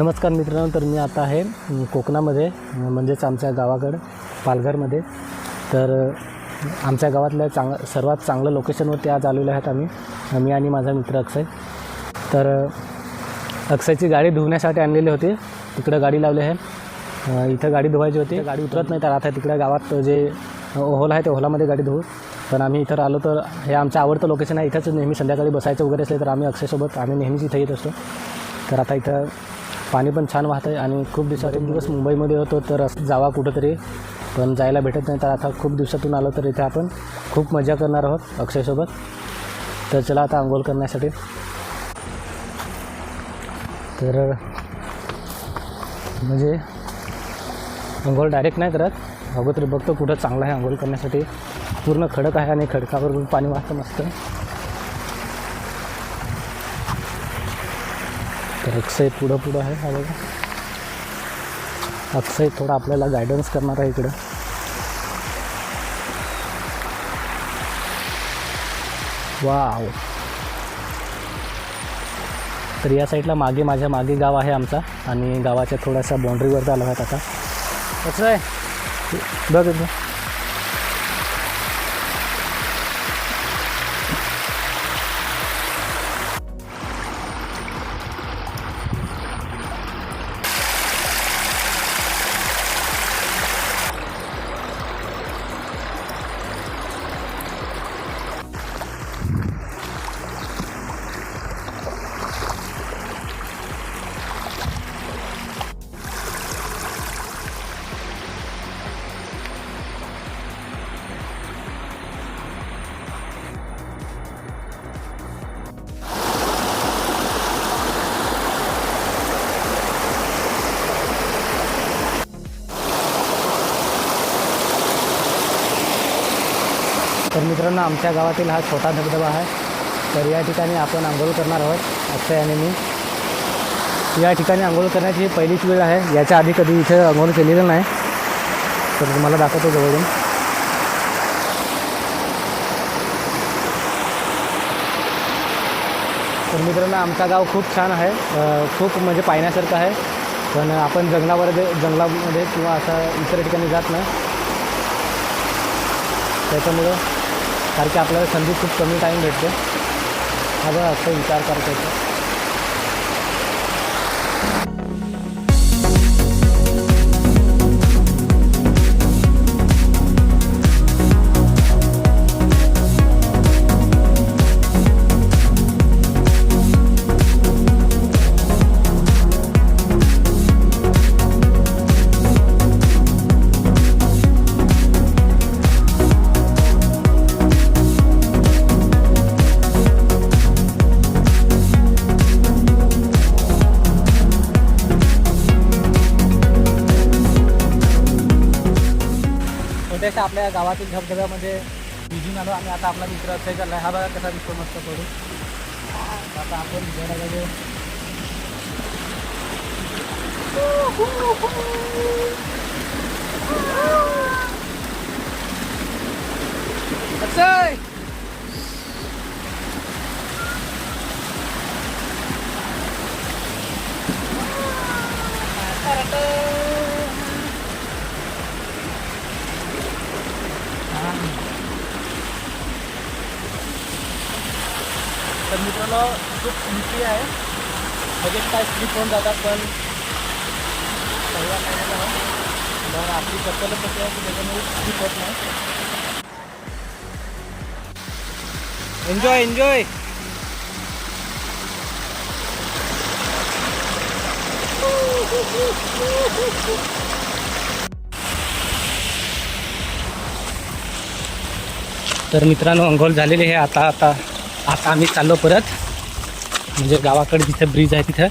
नमस्कार मित्रांनो तर मी आता आहे कोकणामध्ये म्हणजेच आमच्या गावाकडं पालघरमध्ये. तर आमच्या गावातल्या चांग सर्वात चांगलं लोकेशनवरती आज आलेलो आहेत आम्ही मी आणि माझा मित्र अक्षय. तर अक्षयची गाडी धुवण्यासाठी आणलेली होती. तिकडं गाडी लावली आहे. इथं गाडी धुवायची होती. गाडी उतरत नाही तर आता तिकडं गावात जे ओहोल आहे त्या ओहोलामध्ये गाडी धुवू. पण आम्ही इथं आलो तर हे आमचं आवडतं लोकेशन आहे. इथंच नेहमी संध्याकाळी बसायचं वगैरे असले तर आम्ही अक्षयसोबत आम्ही नेहमीच इथं येत असतो. तर आता इथं पाणी पण छान वाहत आहे आणि खूप दिवसातून दिवस मुंबईमध्ये होतो तर जावा कुठंतरी. पण जायला भेटत नाही तर आता खूप दिवसातून आलो तर इथे आपण खूप मजा करणार आहोत अक्षयसोबत तर चला आता आंघोळ करण्यासाठी. तर म्हणजे आंघोळ डायरेक्ट नाही करत. अगोदर बघतो कुठं चांगलं आहे आंघोळ करण्यासाठी. पूर्ण खडक आहे आणि खडकावर पाणी वाहतं मस्त. तर अक्षय पुढं पुढं आहे हा बघा. अक्षय थोडा आपल्याला गायडन्स करणार आहे इकडं. वाव. तर या साईडला मागे माझ्या मागे गाव आहे आमचा आणि गावाच्या थोड्याशा बाउंड्रीवर आलो आहेत आता. अक्षय बघ मित्रांनो आमच्या गावातील हा छोटा धबधबा आहे. तर या ठिकाणी आपण आंघोळ करणार आहोत अक्षय आणि मी. या ठिकाणी आंघोळ करण्याची ही पहिलीच वेळ आहे. याच्या आधी कधी इथे आंघोळ केलेलं नाही. तर तुम्हाला दाखवतो जवळून. तर मित्रांनो आमचा गाव खूप छान आहे. खूप म्हणजे पाहण्यासारखं आहे. पण आपण जंगलावर जंगलामध्ये किंवा असं इतर ठिकाणी जात नाही. त्याच्यामुळं कारण की आपल्याला संधी खूप कमी टाईम भेटतो. हा बघा असं विचार करता येतो आपल्या गावातील धबधब्यामध्ये भिजून आलो. आणि आता आपला मित्र अक्षय चालला हा बघा कसा दिसतो मस्त पडून आता आपण जरा म्हणजे अक्षय! तर मित्रांनो खूप उंची आहे. लगेच काय स्लिप होऊन जातात पण तर आपली चप्पल कसं आहे की त्याच्यामुळे स्लिप होत नाही. एन्जॉय एन्जॉय तर मित्रांनो अंघोळ झालेली आहे आता आता. आता आम्ही चाललो परत. म्हणजे गावाकडे जिथे ब्रिज आहे तिथं.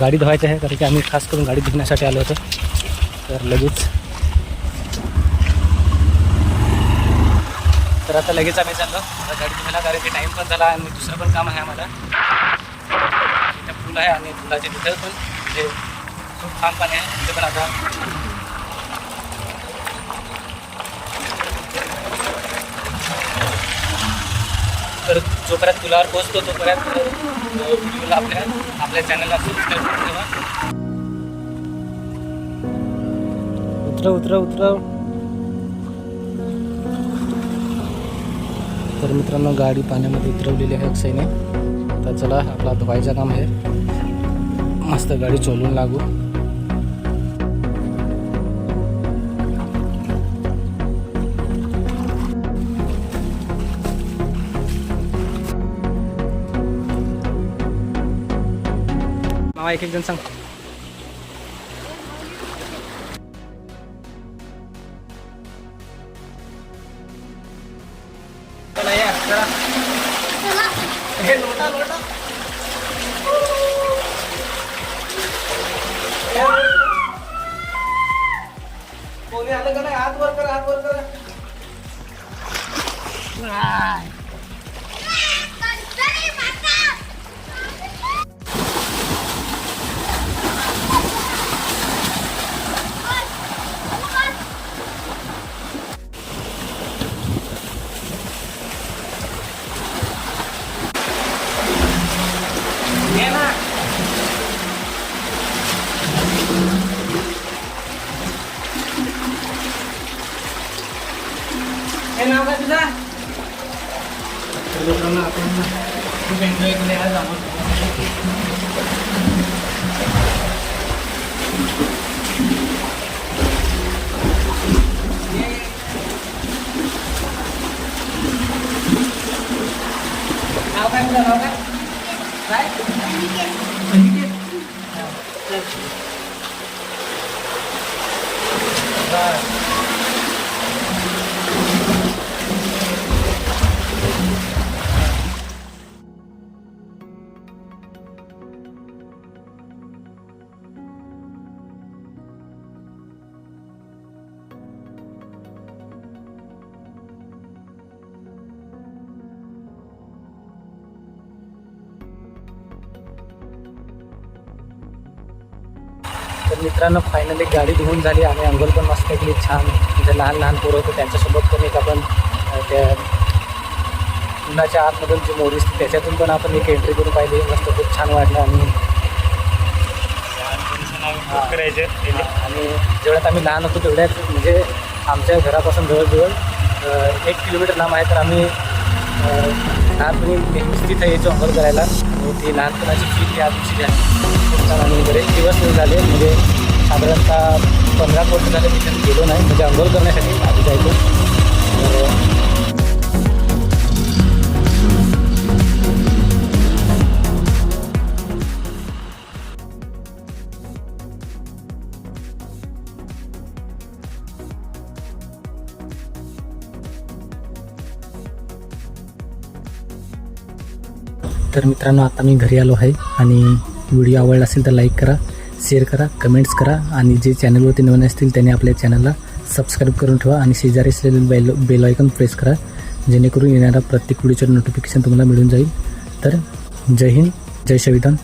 गाडी धुवायची आहे कारण की आम्ही खास करून गाडी धुण्यासाठी आलो होतो. तर लगेच. तर आता लगेच आम्ही चाललो. आता गाडी धुवायला कारण की टाईम पण झाला आणि दुसरं पण काम आहे आम्हाला. तिथं पूल आहे आणि पुलाच्या तिथं पण. म्हणजे खूप काम पण आहे. तिथे पण आता तर जोपर्यंत तुलावर पोहोचतो तोपर्यंत व्हिडिओला आपल्या आपल्या चॅनलला सबस्क्राईब करून ठेवा. उतरव उतरव उतरव. तर मित्रांनो गाडी पाण्यामध्ये उतरवलेली आहे अक्षयने. तर चला आपला धुवायचं काम आहे. मस्त गाडी चोलून लागू. मामा एक एक जण सांग चला या चला हे लोटा लोटा कोणी आलं का नाही हात वर करा हात वर करा हे नाव काय तुझं तर मित्रांनो आपण खूप एन्जॉय केले आज आपण नाव काय तुझं नाव काय काय अनिकेत बरं. तर मित्रांनो फायनली गाडी धुवून झाली आणि अंघोळ पण मस्त केली छान जे लहान लहान पोरं होते त्यांच्यासोबत पण एक आपण त्या उन्हाच्या आतमधून जी मोरी त्याच्यातून पण आपण एक एंट्री करून पाहिली. मस्त खूप छान वाटलं आणि करायचे आणि जेवढ्यात आम्ही लहान होतो तेवढ्यात म्हणजे आमच्या घरापासून जवळजवळ एक किलोमीटर लांब आहे तर आम्ही अ, तुम्ही नेहमीच तिथे यायचो अंघोळ करायला. आणि ती लहानपणाची फी ती आमची आणि बरेच दिवस झाले. म्हणजे साधारणतः पंधरा वर्ष झाले मी तिथे गेलो नाही. म्हणजे अंघोळ करण्यासाठी आधी जायचो. तर तर मित्रांनो आता मी घरी आलो आहे आणि व्हिडिओ आवडला असेल तर लाईक करा शेअर करा कमेंट्स करा आणि जे चॅनलवरती नवीन असतील त्यांनी आपल्या चॅनलला सबस्क्राईब करून ठेवा आणि शेजारी असलेले बेल बेल आयकॉन प्रेस करा जेणेकरून येणारा प्रत्येक व्हिडिओचं नोटिफिकेशन तुम्हाला मिळून जाईल. तर जय हिंद जय संविधान.